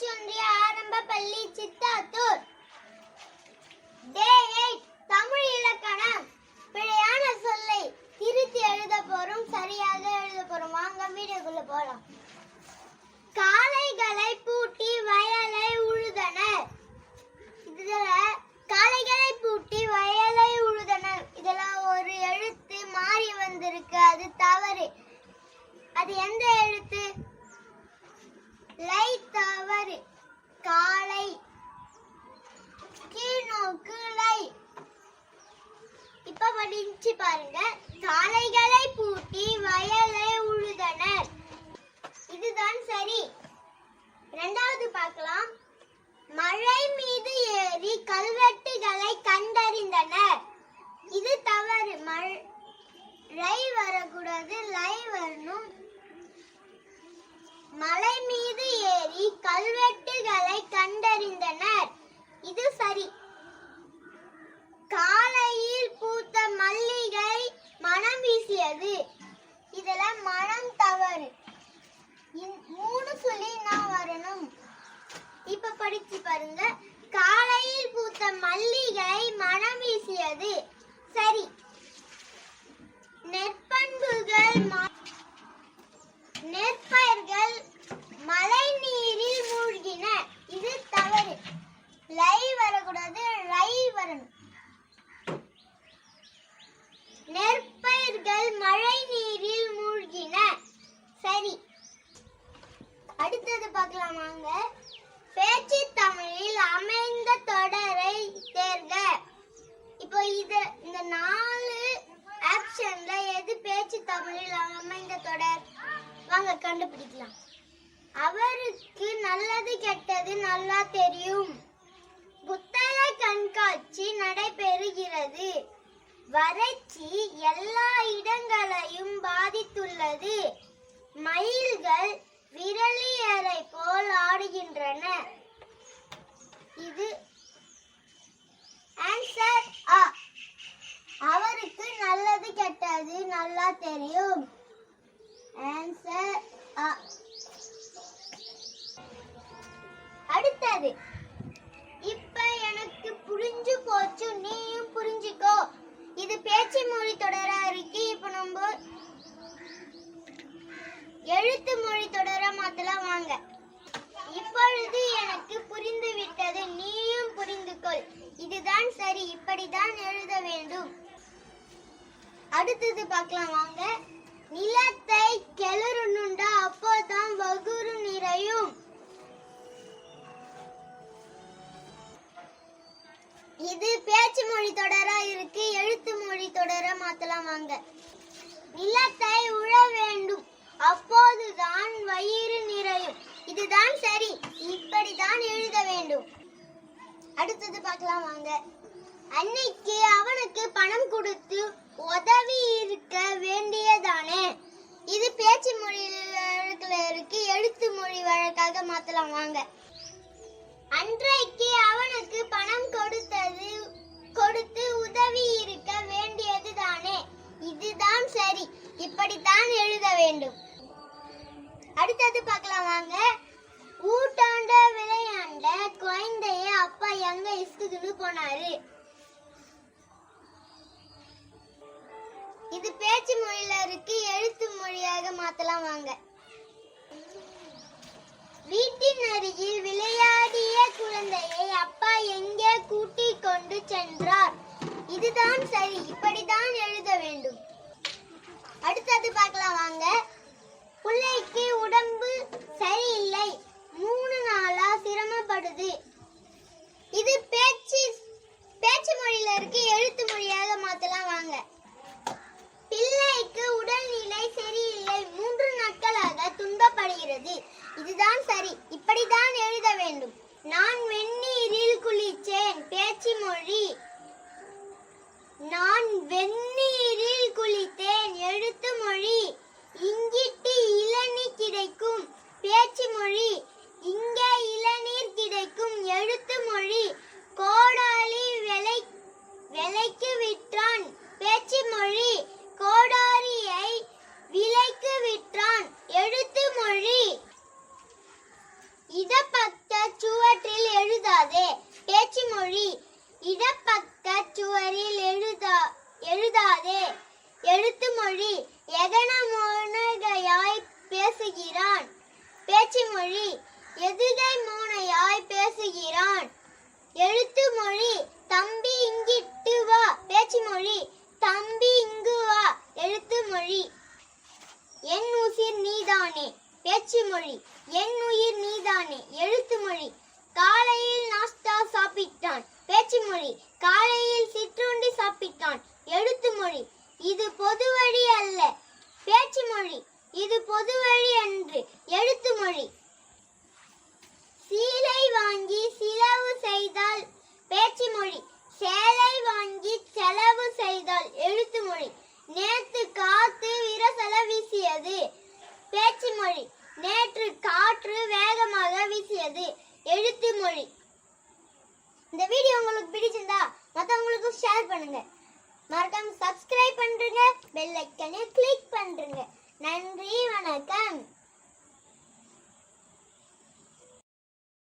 ಚುಂಡ್ರಿ ಆರಂಭ ಪಲ್ಲಿ ಚಿತ್ತಾತೂರ್ வரக்கூடாது லை வரணும். மலை மீது ஏறி கல்வெட்டுகளை கண்டறிந்தனர். இது சரி. காலையில் பூத்த மல்லிகை மனம் வீசியது. இதுல மனம் தவறு. மூணு சொல்லி நான் வரணும். இப்ப படிச்சு பாருங்க. காலையில் பூத்த மல்லிகை மனம் வீசியது. சரி. நெற்பண்புகள் நெற்பயிர்கள் மழை நீரில் மூழ்கின. இது தவறு. லை வரக்கூடாது ரை வரணும். நெற்பயிர்கள் மழை நீரில் மூழ்கின. சரி. அடுத்தது பார்க்கலாம் வாங்க தொடர். வாங்க கண்டுபிடிக்கலாம். அவருக்கு நல்லது கெட்டது நல்லா தெரியும். புத்தக கண்காட்சி நடைபெறுகிறது. வறட்சி எல்லா இடங்களையும் பாதித்துள்ளது. மயில்கள் விரலியரை போல் ஆடுகின்றன. இது ஆன்சர் அவருக்கு நல்லது கெட்டது நல்லா தெரியும். ஆன்சர் ஆ அடுத்தது. இப்ப எனக்கு புரிஞ்சு போச்சு நீயும் புரிஞ்சுக்கோ. இது பேச்சு மொழி தொடரா இருக்கு இப்ப நம்ம எழுத்து மொழி தொடர மாத்தலாம் வாங்க. இப்பொழுது எனக்கு புரிந்து விட்டது நீயும் புரிந்து கொள் இதுதான் சரி இப்படிதான் எழுத வேண்டும். அடுத்தது பார்க்கலாம் வாங்க. நிலத்தை கிளறணுண்டா அப்போதான் வகுறு நிறையும். இது பேச்சு மொழி தொடரா இருக்கு எழுத்து மொழி தொடர மாத்தலாம் வாங்க. நிலத்தை உழ வேண்டும் அப்போதுதான் வயிறு நிறையும். இதுதான் சரி இப்படிதான் எழுத வேண்டும். அடுத்தது பார்க்கலாம் வாங்க. அன்னைக்கு அவனுக்கு பணம் கொடுத்து உதவி இருக்க வேண்டியதானே? இது பேச்சு மொழி வழக்குல இருக்கு எழுத்து மொழி வழக்காக மாத்தலாம் வாங்க. அன்றைக்கு அவனுக்கு பணம் கொடுத்தது கொடுத்து உதவி இருக்க வேண்டியது தானே இதுதான் சரி. இப்படித்தான் எழுத வேண்டும். அடுத்தது பார்க்கலாம் வாங்க. ஊட்டாண்ட விளையாண்ட குழந்தைய அப்பா எங்க இஸ்குதுன்னு போனாரு. இது பேச்சு மொழியில இருக்கு எழுத்து மொழியாக மாத்தலாம் வாங்க. வீட்டின் அருகில் விளையாடிய குழந்தையை அப்பா எங்கே கூட்டி கொண்டு சென்றார்? இதுதான் சரி இப்படிதான் எழுத வேண்டும். அடுத்தது பார்க்கலாம் வாங்க. பிள்ளைக்கு உடம்பு சரியில்லை. மூணு நாளா சிரமப்படுது. இது பேச்சு பேச்சு மொழியில இருக்கு எழுத்து மொழியாக மாத்தலாம் வாங்க பிள்ளைக்கு உடல்நிலை சரியில்லை மூன்று நாட்களாக துன்பப்படுகிறது இதுதான் சரி. இப்படிதான் எழுத வேண்டும். நான் வெந்நீரில் குளித்தேன் பேச்சு மொழி. நான் வெந்நீரில் குளித்தேன் எழுத்து மொழி இடப்பக்க சுவரில் எழுதா எழுதாதே. எழுத்து மொழி எகன மோனகையாய் பேசுகிறான். பேச்சு மொழி எதுகை மூனையாய் பேசுகிறான். எழுத்து மொழி தம்பி இங்கிட்டு வா. பேச்சு மொழி தம்பி இங்கு வா. எழுத்து மொழி என் உசிர் நீதானே. பேச்சு மொழி என் உயிர் நீதானே. எழுத்து மொழி காலையில் நாஸ்டா சாப்பிட்டான். பேச்சு மொழி. காலையில் சிற்றுண்டி சாப்பிட்டான். எழுத்து மொழி. இது பொது வழி அல்ல. பேச்சு மொழி. இது பொது வழி அன்று. எழுத்து மொழி. சீலை வாங்கி சிலவு செய்தால் பேச்சு மொழி. சேலை வாங்கி செலவு செய்தால் எழுத்து மொழி நேத்து காத்து விரசல வீசியது பேச்சு மொழி நேற்று காற்று வேகமாக வீசியது எழுத்து மொழி இந்த வீடியோ உங்களுக்கு பிடிச்சிருந்தா மற்றவங்களுக்கும் ஷேர் பண்ணுங்க. மறக்காம சப்ஸ்கிரைப் பண்ணுங்க பெல் ஐக்கனை கிளிக் பண்ணுங்க நன்றி வணக்கம்.